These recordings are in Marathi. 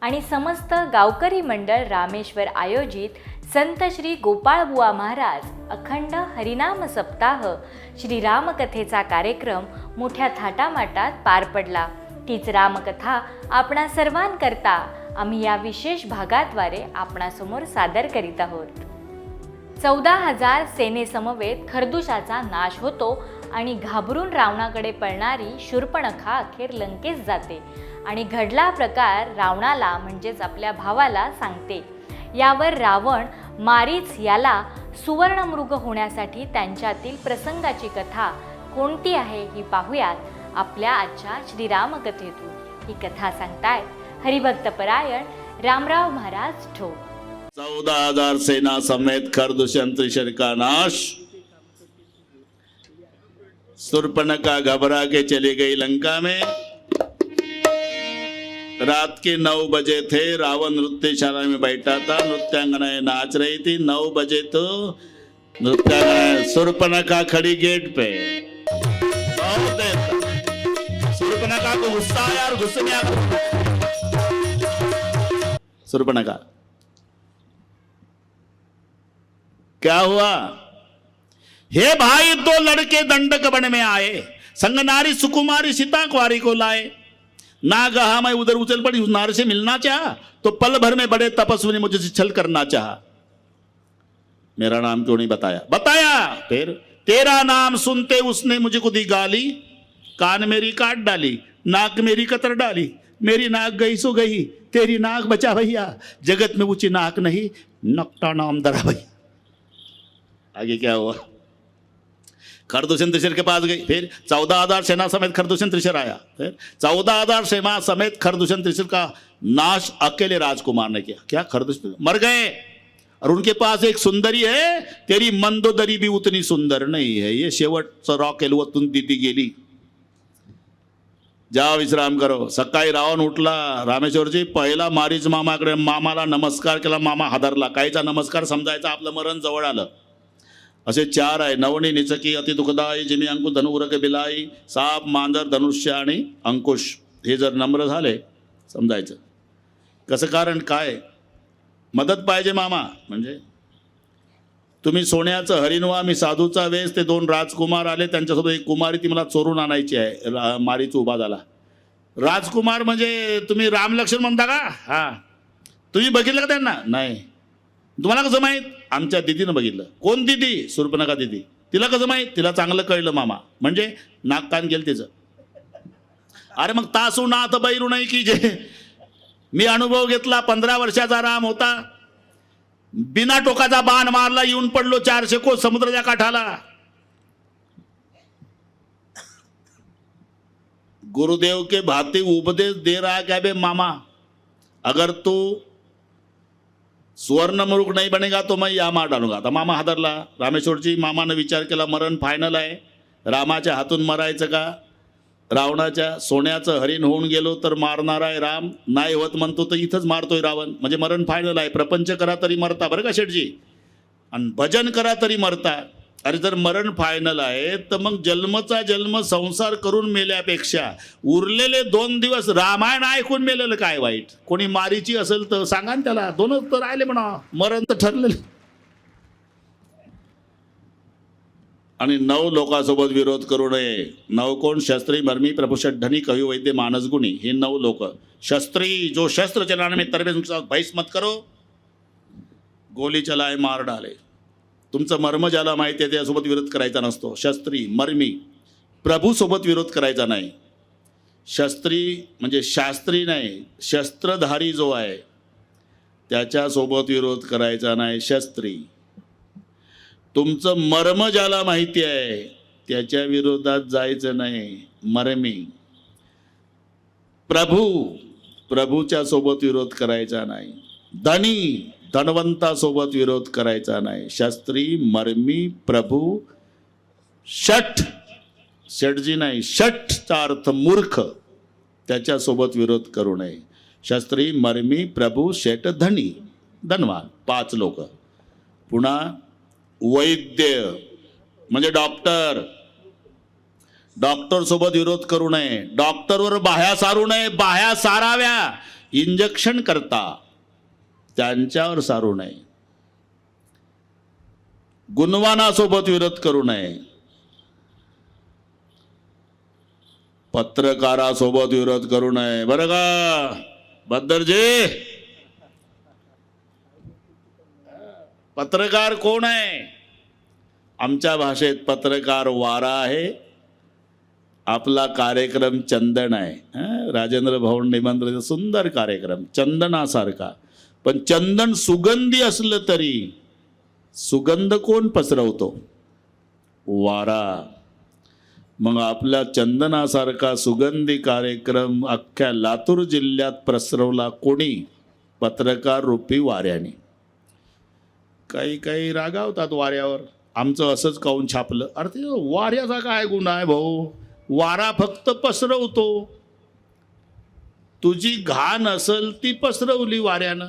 आणि समस्त गावकरी मंडळ रामेश्वर आयोजित संत श्री गोपाळबुवा महाराज अखंड हरिनाम सप्ताह श्री रामकथेचा कार्यक्रम मोठ्या थाटामाटात पार पडला. तीच रामकथा आपणा सर्वांकरता आम्ही या विशेष भागाद्वारे आपणासमोर सादर करीत आहोत. चौदा हजार सेनेसमवेत खरदुशाचा नाश होतो आणि घाबरून रावणाकडे पळणारी शूर्पणखा अखेर लंकेस जाते आणि घडला प्रकार रावणाला म्हणजेच आपल्या भावाला सांगते. यावर रावण मारीच याला सुवर्णमृग होण्यासाठी त्यांच्यातील प्रसंगाची कथा कोणती आहे ही पाहूयात आपल्या आजच्या श्रीरामकथेतून. ही कथा सांगतायत हरिभक्तपरायण रामराव महाराज ठोक. चौदह हजार सेना समेत खरदूषण दुष्यंत का नाश. सुरपनका घबरा के चली गई लंका में। रात के नौ बजे थे, रावण नृत्यशाला में बैठा था, नृत्यांगनाएँ नाच रही थी। नौ बजे तो नृत्यांगनाएँ सुरपनका खड़ी गेट पे। सुरपनखा को गुस्सा आया और गुस्से में आकर सुरपनखा क्या हुआ? हे भाई, दो लड़के दंडक बन में आए। संग नारी सुकुमारी सीता कुआरी को लाए। ना कहा मैं उधर उछल पड़ी, उस नारी से मिलना चाह तो पल भर में बड़े तपस्वी ने मुझे छल करना चाहा। मेरा नाम क्यों नहीं बताया? बताया, फिर तेरा नाम सुनते उसने मुझे को दी गाली। कान मेरी काट डाली, नाक मेरी कतर डाली। मेरी नाक गई सो गई, तेरी नाक बचा भैया। जगत में ऊँची नाक नहीं, नकटा नाम दरा भैया। आगे क्या हुआ? खरदूषण त्रिशर के पास गई फिर चौदह हजार सेना समेत खरदूषण त्रिशर आया। फिर चौदह हजार सेना समेत खरदूषण त्रिशर का नाश अकेले राजकुमार ने किया। क्या? खरदूषण मर गए। और उनके पास एक सुंदरी है तेरी मंदोदरी भी उतनी सुंदर नहीं है। ये शेवटचं रॉकेल वतून दिदी गेली जा विश्राम करो। सकाळी रावण उठला। रामेश्वरजी पहिला मारीच मामाकडे मामाला नमस्कार केला मामा हादरला। काहीचा नमस्कार समजायचा आपलं मरण जवळ आलं। असे चार आहे. नवणी निचकी अति दुःखदायी जिमी अंकुश धनुरक बिलाई साप मांजर धनुष्य आणि अंकुश. हे जर नम्र झाले समजायचं. कसं कारण? काय? मदत पाहिजे मामा. म्हणजे? तुम्ही सोन्याचं हरिणवा मी साधूचा वेस ते दोन राजकुमार आले त्यांच्यासोबत एक कुमारी ती मला चोरून आणायची आहे रा मारीचा उभा झाला. राजकुमार म्हणजे तुम्ही रामलक्ष्मण म्हणता का? हा. तुम्ही बघितलं का त्यांना? नाही. तुम्हाला कसं माहीत? आमच्या दिदीनं बघितलं. कोण दिदी? सुरपनका दिदी. तिला कसं माहीत? तिला चांगलं कळलं मामा. म्हणजे नाक कान गेलं तिचं. अरे मग तासू नाथ बैरू नाही की जे? मी अनुभव घेतला पंधरा वर्षाचा राम होता. बिना टोकाचा बाण मारला येऊन पडलो चारशे कोस समुद्राच्या काठाला. गुरुदेव के भाती उपदेश दे रहा क्या बे मामा. अगर तू सुवर्ण मुरुख नाही बनेगा तो मैं या मार डालूंगा. आता मामा हादरला. रामेश्वरजी मामानं विचार केला मरण फायनल आहे. रामाच्या हातून मरायचं का? रावणाच्या सोन्याचं हरिण होऊन गेलो तर मारणार आहे राम. नाही होत म्हणतो तर इथंच मारतोय रावण. म्हणजे मरण फायनल आहे. प्रपंच करा तरी मरता. बरं का शेटजी आणि भजन करा तरी मरता. अरे जर मरण फायनल आहे तर मग जन्मचा जन्म संसार करून मेल्यापेक्षा उरलेले दोन दिवस रामायण ऐकून मेलेलं काय वाईट? कोणी मारीची असेल तर सांगा ना त्याला. दोनच तर राहिले म्हणा. मरण तर ठरलेलं. आणि नऊ लोकांसोबत विरोध करू नये. नऊ कोण? शस्त्री मर्मी प्रभू षड्ढनी कवी वैद्य मानसगुणी हे नऊ लोक. शस्त्री जो शस्त्र चलाने में तरबेज उनके भैस मत करो. गोली चलाय मार डाले. तुमचं मर्म ज्याला माहिती आहे त्यासोबत विरोध करायचा नसतो. शस्त्री मर्मी प्रभूसोबत विरोध करायचा नाही. शस्त्री म्हणजे शास्त्री नाही शस्त्रधारी जो आहे त्याच्यासोबत विरोध करायचा नाही शस्त्री. तुमचं मर्म ज्याला माहिती आहे त्याच्या विरोधात जायचं नाही मर्मी. प्रभू प्रभूच्या सोबत विरोध करायचा नाही. धनी धनवंतासोबत विरोध करायचा नाही. शास्त्री मर्मी प्रभू षट षटजी नाही षटचा अर्थ मूर्ख त्याच्यासोबत विरोध करू नये. शास्त्री मर्मी प्रभू शेट धनी धनवान पाच लोक. पुन्हा वैद्य म्हणजे डॉक्टर. डॉक्टर सोबत विरोध करू नये. डॉक्टरवर बाह्या सारू नये बाह्या साराव्या. इंजेक्शन करता. त्यांच्यावर सारू नये. गुणवानासोबत विरोध करू नये. पत्रकारासोबत विरोध करू नये. बरं का? बद्दरजी पत्रकार कोण आहे? आमच्या भाषेत पत्रकार वारा आहे. आपला कार्यक्रम चंदन आहे. राजेंद्र भवन निमंत्रण सुंदर कार्यक्रम चंदनासारखा. पण चंदन सुगंधी असलं तरी सुगंध कोण पसरवतो? वारा. मग आपल्या चंदनासारखा सुगंधी कार्यक्रम अख्ख्या लातूर जिल्ह्यात पसरवला कोणी? पत्रकार रूपी वाऱ्याने. काही काही रागावतात वाऱ्यावर. आमचं असंच काऊन छापलं? अरे ते वाऱ्याचा काय गुन्हा आहे भाऊ? वारा फक्त पसरवतो. तुझी घाण असेल ती पसरवली वाऱ्यानं.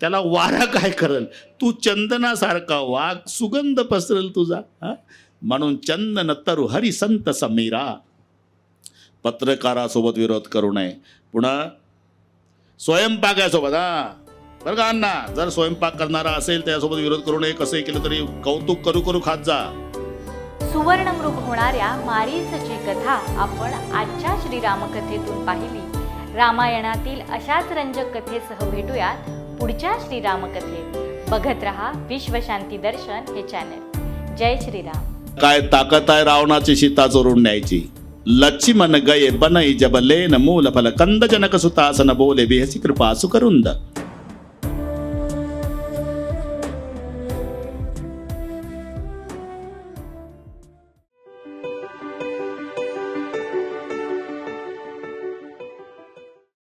त्याला वारा काय करल? तू चंदनासारखा वाघ सुगंध पसरल तुझा हा? म्हणून चंदन तरु हरी संत समीरा. पत्रकारासोबत विरोध करू नये. पुन्हा स्वयंपाकासोबत हा? बरं का अण्णा? जर स्वयंपाक करणारा असेल त्यासोबत विरोध करू नये. कसंही केलं तरी कौतुक करू करू खात जा. सुवर्णमृग होणाऱ्या मारीसची कथा आपण आजच्या श्रीरामकथेतून पाहिली. रामायणातील अशाच रंजक कथेसह भेटूयात. पुढच्या श्रीरामकथेत बघत रहा विश्वशांती दर्शन हे चॅनल जय श्रीराम. काय ताकद आहे रावणाची सीता चोरून न्यायची? लक्ष्मण गये बनई जब लेन मूल फल कंद जनक सुतासन बोले बिहसी कृपा सुकरुंद.